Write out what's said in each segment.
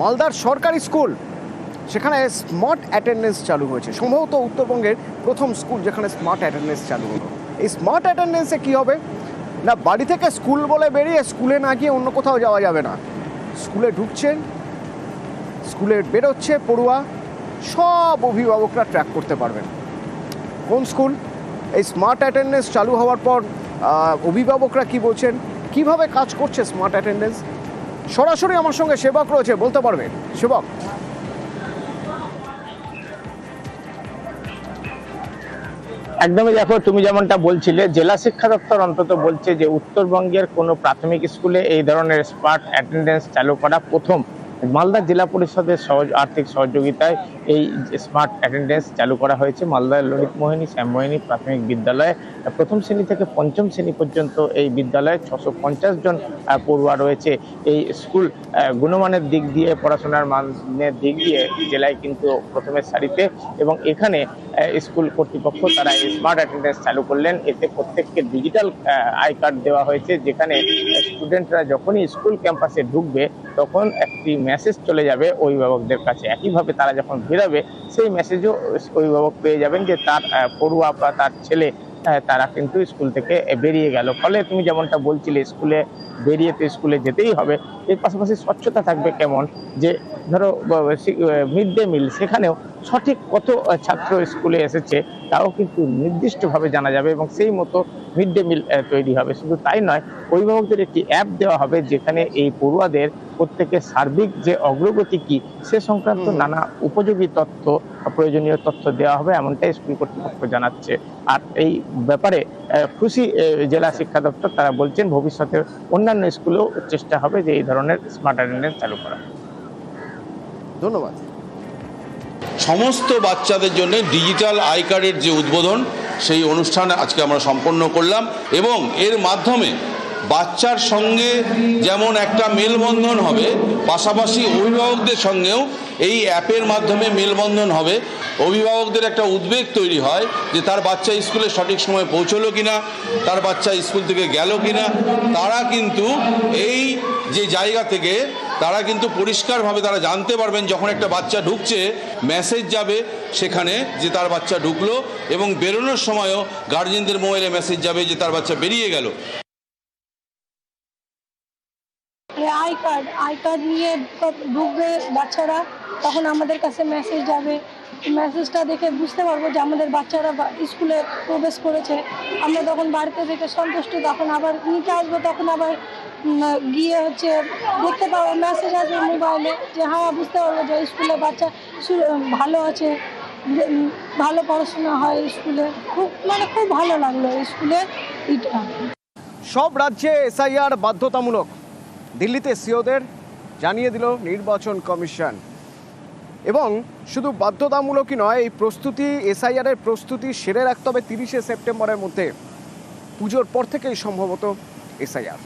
মালদার সরকারি স্কুল, সেখানে স্মার্ট অ্যাটেন্ডেন্স চালু হয়েছে। সম্ভবত উত্তরবঙ্গের প্রথম স্কুল যেখানে স্মার্ট অ্যাটেন্ডেন্স চালু হলো। এই স্মার্ট অ্যাটেন্ডেন্সে কী হবে? না, বাড়ি থেকে স্কুল বলে বেরিয়ে স্কুলে না গিয়ে অন্য কোথাও যাওয়া যাবে না। স্কুলে ঢুকছেন, স্কুলে বেরোচ্ছে পড়ুয়া, সব অভিভাবকরা ট্র্যাক করতে পারবেন। কোন স্কুল? এই স্মার্ট অ্যাটেন্ডেন্স চালু হওয়ার পর অভিভাবকরা কি বলছেন? কীভাবে কাজ করছে স্মার্ট অ্যাটেন্ডেন্স সরাসরি আমার সঙ্গে সেবক রয়েছে, বলতে পারবেন সেবক। একদমই দেখো, তুমি যেমনটা বলছিলে, জেলা শিক্ষা দপ্তর অন্তত বলছে যে উত্তরবঙ্গের কোনো প্রাথমিক স্কুলে এই ধরনের স্মার্ট অ্যাটেন্ডেন্স চালু করা প্রথম। মালদা জেলা পরিষদের সহজ আর্থিক সহযোগিতায় এই স্মার্ট অ্যাটেন্ডেন্স চালু করা হয়েছে। মালদার ললিত মোহিনী প্রাথমিক বিদ্যালয়ে প্রথম শ্রেণি থেকে পঞ্চম শ্রেণি পর্যন্ত এই বিদ্যালয়ে ছশো পঞ্চাশ জন পড়ুয়া রয়েছে। এই স্কুল গুণমানের দিক দিয়ে, পড়াশোনার মানের দিক দিয়ে জেলায় কিন্তু প্রথমের সারিতে এবং এখানে স্কুল কর্তৃপক্ষ তারা এই স্মার্ট অ্যাটেন্ডেন্স চালু করলেন। এতে প্রত্যেককে ডিজিটাল আই কার্ড দেওয়া হয়েছে। যেখানে স্টুডেন্টরা যখনই স্কুল ক্যাম্পাসে ঢুকবে, তখন একটি মেসেজ চলে যাবে অভিভাবকদের কাছে। একইভাবে তারা যখন বেরোবে সেই মেসেজও অভিভাবক পেয়ে যাবেন যে তার পড়ুয়া বা তার ছেলে তারা কিন্তু স্কুল থেকে বেরিয়ে গেল। ফলে তুমি যেমনটা বলছিলে স্কুলে বেরিয়ে তো স্কুলে যেতেই হবে। এর পাশাপাশি স্বচ্ছতা থাকবে কেমন? যে ধরো মিড ডে মিল সেখানেও সঠিক কত ছাত্র স্কুলে এসেছে তাও কিন্তু নির্দিষ্টভাবে জানা যাবে এবং সেই মতো মিড ডে মিল তৈরি হবে। শুধু তাই নয় অভিভাবকদের একটি অ্যাপ দেওয়া হবে যেখানে এই পড়ুয়াদের প্রত্যেকের সার্বিক যে অগ্রগতি কি সে সংক্রান্ত নানা উপযোগী তথ্য প্রয়োজনীয় তথ্য দেওয়া হবে এমনটাই স্কুল কর্তৃপক্ষ জানাচ্ছে। আর এই ব্যাপারে খুশি জেলা শিক্ষা দপ্তর তারা বলছেন ভবিষ্যতে অন্যান্য স্কুলেও চেষ্টা হবে যে এই ধরনের স্মার্ট অ্যাটেন্ডেন্স চালু করা। ধন্যবাদ। সমস্ত বাচ্চাদের জন্য ডিজিটাল আই কার্ডের যে উদ্বোধন, সেই অনুষ্ঠান আজকে আমরা সম্পন্ন করলাম এবং এর মাধ্যমে বাচ্চার সঙ্গে যেমন একটা মেলবন্ধন হবে, পাশাপাশি অভিভাবকদের সঙ্গেও এই অ্যাপের মাধ্যমে মেলবন্ধন হবে। অভিভাবকদের একটা উদ্বেগ তৈরি হয় যে তার বাচ্চা স্কুলে সঠিক সময় পৌঁছলো কিনা, তার বাচ্চা স্কুল থেকে গেল কিনা, তারা কিন্তু এই যে জায়গা থেকে তারা কিন্তু পরিষ্কারভাবে তারা জানতে পারবেন যখন একটা বাচ্চা ঢুকছে মেসেজ যাবে সেখানে যে তার বাচ্চা ঢুকলো এবং বেরোনোর সময়ও গার্জেনদের মোবাইলে মেসেজ যাবে যে তার বাচ্চা বেরিয়ে গেল। আই কার্ড আই কার্ড নিয়ে ঢুকবে বাচ্চারা, তখন আমাদের কাছে মেসেজ যাবে মেসেজটা দেখে বুঝতে পারব যে আমাদের বাচ্চারা স্কুলে প্রবেশ করেছে। আমরা তখন বাড়িতে থেকে সন্তুষ্ট, তখন আবার নিতে আসব, তখন আবার গিয়ে হচ্ছে দেখতে পাবো, মেসেজ আসবে মোবাইলে যে হ্যাঁ বুঝতে পারব যে স্কুলে বাচ্চা ভালো আছে, ভালো পড়াশোনা হয় স্কুলে। খুব মানে খুব ভালো লাগল স্কুলে এটা সব রাজ্যে এসআইআর বাধ্যতামূলক। দিল্লিতে সিওদের জানিয়ে দিল নির্বাচন কমিশন। এবং শুধু বাধ্যতামূলকই নয়, এই প্রস্তুতি এসআইআর এর প্রস্তুতি সেরে রাখতে হবে তিরিশে সেপ্টেম্বরের মধ্যে। পুজোর পর থেকেই সম্ভবত SIR.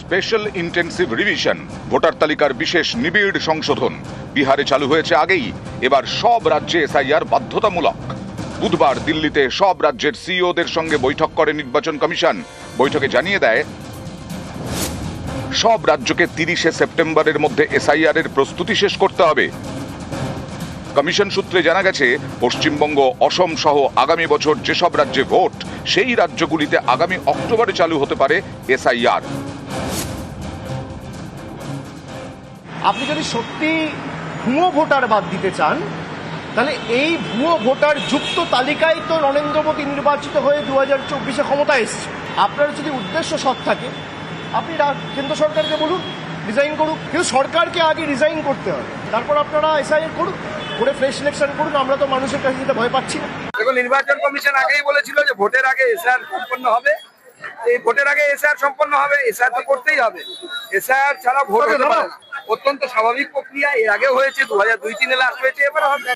Special intensive revision, voter তালিকার বিশেষ নিবিড় সংশোধন। বিহারে চালু হয়েছে আগেই, এবার সব রাজ্যে এসআইআর বাধ্যতামূলক। বুধবার দিল্লিতে সব রাজ্যের সিইওদের সঙ্গে বৈঠক করে নির্বাচন কমিশন। বৈঠকে জানিয়ে দেয়, সব রাজ্যকে তিরিশে সেপ্টেম্বরের মধ্যে এসআইআর এর প্রস্তুতি শেষ করতে হবে। কমিশন সূত্রে জানা গেছে, পশ্চিমবঙ্গ, অসম সহ আগামী বছর যেসব রাজ্যে ভোট, সেই রাজ্যগুলিতে আগামী অক্টোবরে চালু হতে পারে এসআইআর। আপনি যদি সত্যি ভুয়ো ভোটার বাদ দিতে চান তাহলে এই ভুয়ো ভোটার যুক্ত তালিকায় তো নরেন্দ্র মোদী নির্বাচিত হয়ে দু হাজার চব্বিশে ক্ষমতায় এসছে। আপনার যদি উদ্দেশ্য সৎ থাকে আপনি কেন্দ্র সরকারকে বলুন রিজাইন করুক। কিন্তু সরকারকে আগে রিজাইন করতে হবে। তারপর আপনারা এসআইএর করুন করে ফ্রেশ সিলেকশন করুন। আমরা তো মানুষের কাছে যেতে ভয় পাচ্ছি না। দেখুন নির্বাচন কমিশন আগেই বলেছিল যে ভোটের আগে এসআর সম্পন্ন হবে। এই ভোটের আগে এসআর সম্পন্ন হবে এসআর তো করতেই হবে। এসআর ছাড়া ভোট হতে পারে না। অত্যন্ত স্বাভাবিক প্রক্রিয়া। এর আগে হয়েছে দু হাজার দুই তিনে লাস্ট হয়েছে, এবার হবে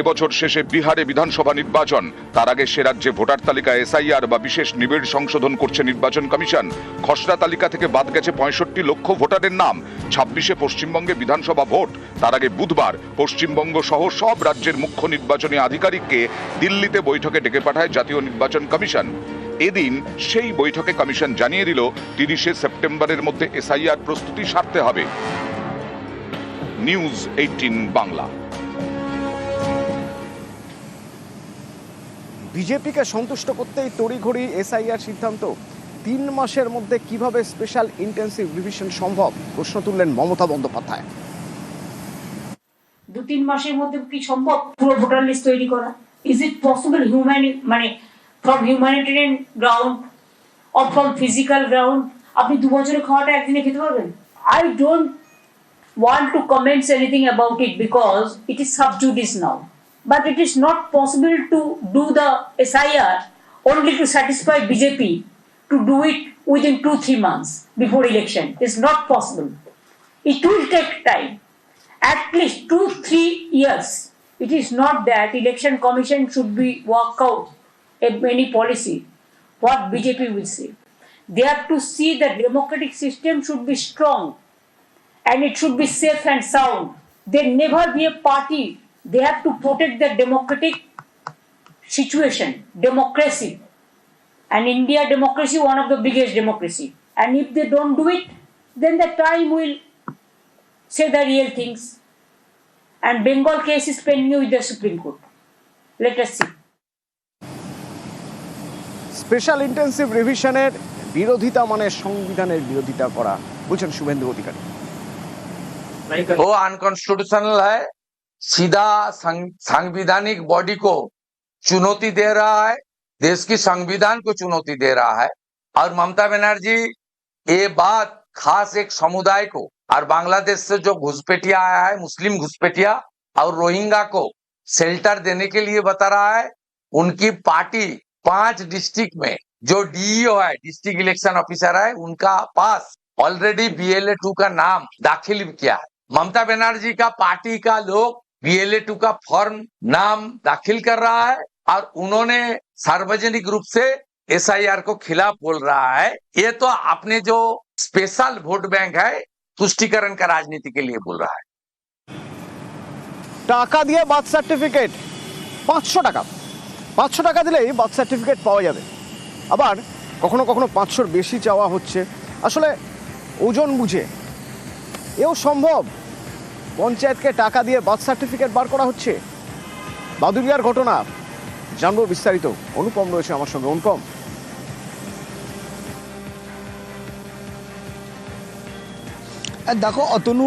এবছর শেষে বিহারে বিধানসভা নির্বাচন। তার আগে সে রাজ্যে ভোটার তালিকা এসআইআর বা বিশেষ নিবিড় সংশোধন করছে নির্বাচন কমিশন। খসড়া তালিকা থেকে বাদ গেছে পঁয়ষট্টি লক্ষ ভোটারের নাম। ছাব্বিশে পশ্চিমবঙ্গে বিধানসভা ভোট। তার আগে বুধবার পশ্চিমবঙ্গ সহ সব রাজ্যের মুখ্য নির্বাচনী আধিকারিককে দিল্লিতে বৈঠকে ডেকে পাঠায় জাতীয় নির্বাচন কমিশন। এদিন সেই বৈঠকে কমিশন জানিয়ে দিল তিরিশে সেপ্টেম্বরের মধ্যে এসআইআর প্রস্তুতি সারতে হবে। News eighteen Bangla. বিজেপিকে সন্তুষ্ট করতেই তড়িঘড়ি এসআইআর সিদ্ধান্ত। তিন মাসের মধ্যে কীভাবে স্পেশাল ইন্টেন্সিভ রিভিশন সম্ভব? প্রশ্ন তুললেন মমতা বন্দ্যোপাধ্যায়। দু তিন মাসের মধ্যে কি সম্ভব? পুরো ভোটার লিস্ট তৈরি করা। ইজ ইট পসিবল হিউম্যান মানে From humanitarian ground or from physical ground আপনি দু বছরে খাওয়াটা একদিনে খেতে পারবেন I don't want to comment anything about it because it is sub judice now. But it is not possible to do the SIR only to satisfy BJP to do it within two, three months before election. It's not possible. It will take time, at least two, three years. It is not that election commission should be work out a- any policy. What BJP will say. They have to see that democratic system should be strong and it should be safe and sound. There never be a party. They have to protect the democratic situation, democracy. And India democracy, one of the biggest democracy. And if they don't do it, then the time will say the real things. And Bengal case is pending with the Supreme Court. Let us see. Special intensive রিভিশনের বিরোধিতা মানে সংবিধানের বিরোধিতা করা বলছেন শুভেন্দু অধিকারী वो unconstitutional है सीधा संग- संवैधानिक बॉडी को चुनौती दे रहा है देश की संविधान को चुनौती दे रहा है और ममता बनर्जी ये बात खास एक समुदाय को और बांग्लादेश से जो घुसपैठिया आया है मुस्लिम घुसपैठिया और रोहिंगा को शेल्टर देने के लिए बता रहा है उनकी पार्टी पांच डिस्ट्रिक्ट में जो डीईओ है डिस्ट्रिक्ट इलेक्शन ऑफिसर है उनका पास ऑलरेडी बीएलए टू का नाम दाखिल किया है ममता बनर्जी का पार्टी का लोग बीएलए टू का फॉर्म नाम दाखिल कर रहा है और उन्होंने सार्वजनिक रूप से एसआईआर को खिलाफ बोल रहा है ये तो अपने जो स्पेशल वोट बैंक है तुष्टिकरण का राजनीति के लिए बोल रहा है টাকা দিয়ে বার্থ সার্টিফিকেট পাঁচশো টাকা পাঁচশো টাকা দিলেই বার্থ সার্টিফিকেট পাওয়া যাবে। আবার কখনো কখনো পাঁচশোর বেশি চাওয়া হচ্ছে। আসলে ওজন বুঝে। এও সম্ভব? পঞ্চায়েতকে টাকা দিয়ে বার্থ সার্টিফিকেট বার করা হচ্ছে? বাদুরিয়ার ঘটনা। জানব বিস্তারিত। অনুপম রয়েছে আমার সঙ্গে। অনুপম? দেখো, অতনু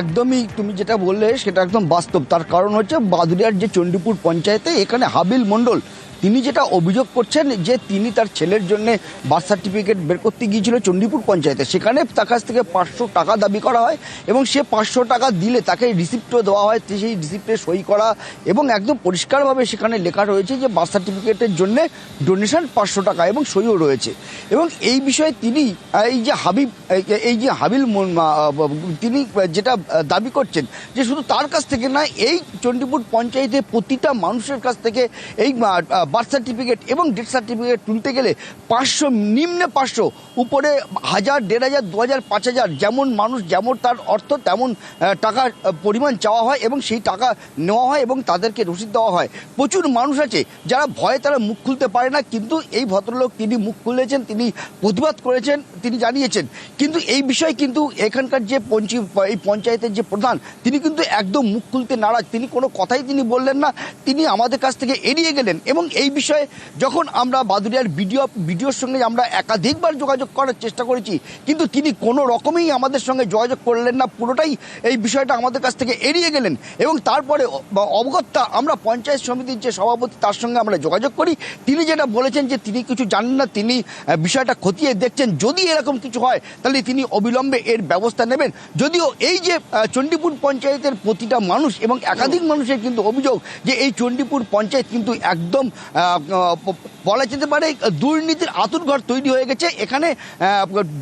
একদমই তুমি যেটা বললে সেটা একদম বাস্তব। তার কারণ হচ্ছে বাদুরিয়ার যে চণ্ডীপুর পঞ্চায়েতে এখানে হাবিল মণ্ডল তিনি যেটা অভিযোগ করছেন যে তিনি তার ছেলের জন্য বার্থ সার্টিফিকেট বের করতে গিয়েছিল চণ্ডীপুর পঞ্চায়েতে। সেখানে তার কাছ থেকে পাঁচশো টাকা দাবি করা হয় এবং সে পাঁচশো টাকা দিলে তাকে রিসিপ্টও দেওয়া হয় সেই রিসিপ্টে সই করা এবং একদম পরিষ্কারভাবে সেখানে লেখা রয়েছে যে বার্থ সার্টিফিকেটের জন্য ডোনেশন পাঁচশো টাকা এবং সইও রয়েছে। এবং এই বিষয়ে তিনি, এই যে হাবিব, এই- যে হাবিল তিনি যেটা দাবি করছেন যে শুধু তার কাছ থেকে না, এই চণ্ডীপুর পঞ্চায়েতে প্রতিটা মানুষের কাছ থেকে এই বার্থ সার্টিফিকেট এবং ডেথ সার্টিফিকেট তুলতে গেলে পাঁচশো, নিম্নে পাঁচশো, উপরে হাজার, দেড় হাজার, দু হাজার, পাঁচ হাজার, যেমন মানুষ, যেমন তার অর্থ, তেমন টাকার পরিমাণ চাওয়া হয় এবং সেই টাকা নেওয়া হয় এবং তাদেরকে রসিদ দেওয়া হয়। প্রচুর মানুষ আছে যারা ভয়ে তারা মুখ খুলতে পারে না, কিন্তু এই ভদ্রলোক তিনি মুখ খুলেছেন, তিনি প্রতিবাদ করেছেন, তিনি জানিয়েছেন। কিন্তু এই বিষয়ে কিন্তু এখানকার যে পঞ্চি, এই পঞ্চায়েতের যে প্রধান, তিনি কিন্তু একদম মুখ খুলতে নারাজ। তিনি কোনো কথাই তিনি বললেন না, তিনি আমাদের কাছ থেকে এড়িয়ে গেলেন এবং এই বিষয়ে যখন আমরা বাদুরিয়ার বিডিও, বিডিওর সঙ্গে আমরা একাধিকবার যোগাযোগ করার চেষ্টা করেছি, কিন্তু তিনি কোনো রকমেই আমাদের সঙ্গে যোগাযোগ করলেন না, পুরোটাই এই বিষয়টা আমাদের কাছ থেকে এড়িয়ে গেলেন এবং তারপরে অবগত্যা আমরা পঞ্চায়েত সমিতির যে সভাপতি তার সঙ্গে আমরা যোগাযোগ করি। তিনি যেটা বলেছেন যে তিনি কিছু জানেন না, তিনি বিষয়টা খতিয়ে দেখছেন, যদি এরকম কিছু হয়, তাহলে তিনি অবিলম্বে এর ব্যবস্থা নেবেন। যদিও এই যে চণ্ডীপুর পঞ্চায়েতের প্রতিটা মানুষ এবং একাধিক মানুষের কিন্তু অভিযোগ যে এই চণ্ডীপুর পঞ্চায়েত কিন্তু একদম বলা যেতে পারে দুর্নীতির আতুরঘর তৈরি হয়ে গেছে। এখানে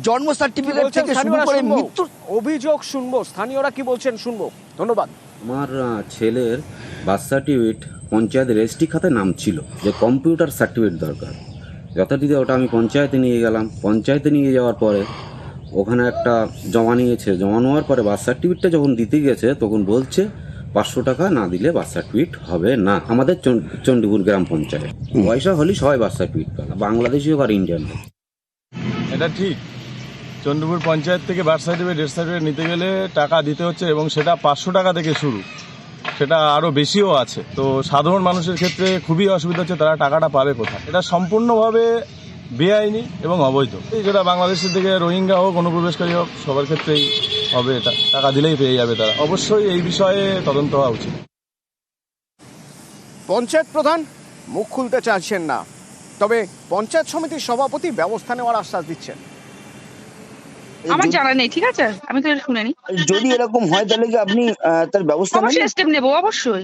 জন্ম সার্টিফিকেট থেকে শুরু করে শুনব। মৃত্যুর অভিযোগ শুনব। স্থানীয়রা কি বলছেন শুনব? ধন্যবাদ। আমার ছেলের বার্থ সার্টিফিকেট পঞ্চায়েত রেজিস্ট্রি খাতায় নাম ছিল যে কম্পিউটার সার্টিফিকেট দরকার। যথারীতি ওটা আমি পঞ্চায়েতে নিয়ে গেলাম। পঞ্চায়েতে নিয়ে যাওয়ার পরে ওখানে একটা জমা নিয়েছে। জমা নেওয়ার পরে বার্থ সার্টিফিকেটটা যখন দিতে গেছে তখন বলছে পাঁচশো টাকা না দিলে বাচ্চা টুইট হবে না। আমাদের চণ্ডীপুর গ্রাম পঞ্চায়েত। পয়সা হলে সবাই বার্থ টুইট পাবে বাংলাদেশি হোক আর ইন্ডিয়ান হোক। এটা ঠিক। চন্দ্রপুর পঞ্চায়েত থেকে বার্থ সার্টিফিকেট ডেথ সার্টিফিকেট নিতে গেলে টাকা দিতে হচ্ছে এবং সেটা পাঁচশো টাকা থেকে শুরু। সেটা আরও বেশিও আছে। তো সাধারণ মানুষের ক্ষেত্রে খুবই অসুবিধা হচ্ছে তারা টাকাটা পাবে কোথায়। এটা সম্পূর্ণভাবে বেআইনি এবং অবৈধ। এই যেটা বাংলাদেশের দিকে রোহিঙ্গা হোক অনুপ্রবেশকারী হোক সবার ক্ষেত্রেই হবে এটা। টাকা দিলেই পেয়ে যাবে তারা। অবশ্যই এই বিষয়ে তদন্ত হওয়া উচিত। পঞ্চায়েত প্রধান মুখ খুলতে চাইছেন না। তবে পঞ্চায়েত সমিতির সভাপতি ব্যবস্থা নেওয়ার আশ্বাস দিচ্ছেন। আমার জানা নেই ঠিক আছে? আমি তো শুনিনি। যদি এরকম হয় তাহলে কি আপনি আহ, তার ব্যবস্থা নেবেন? অবশ্যই স্টেপ নেব অবশ্যই।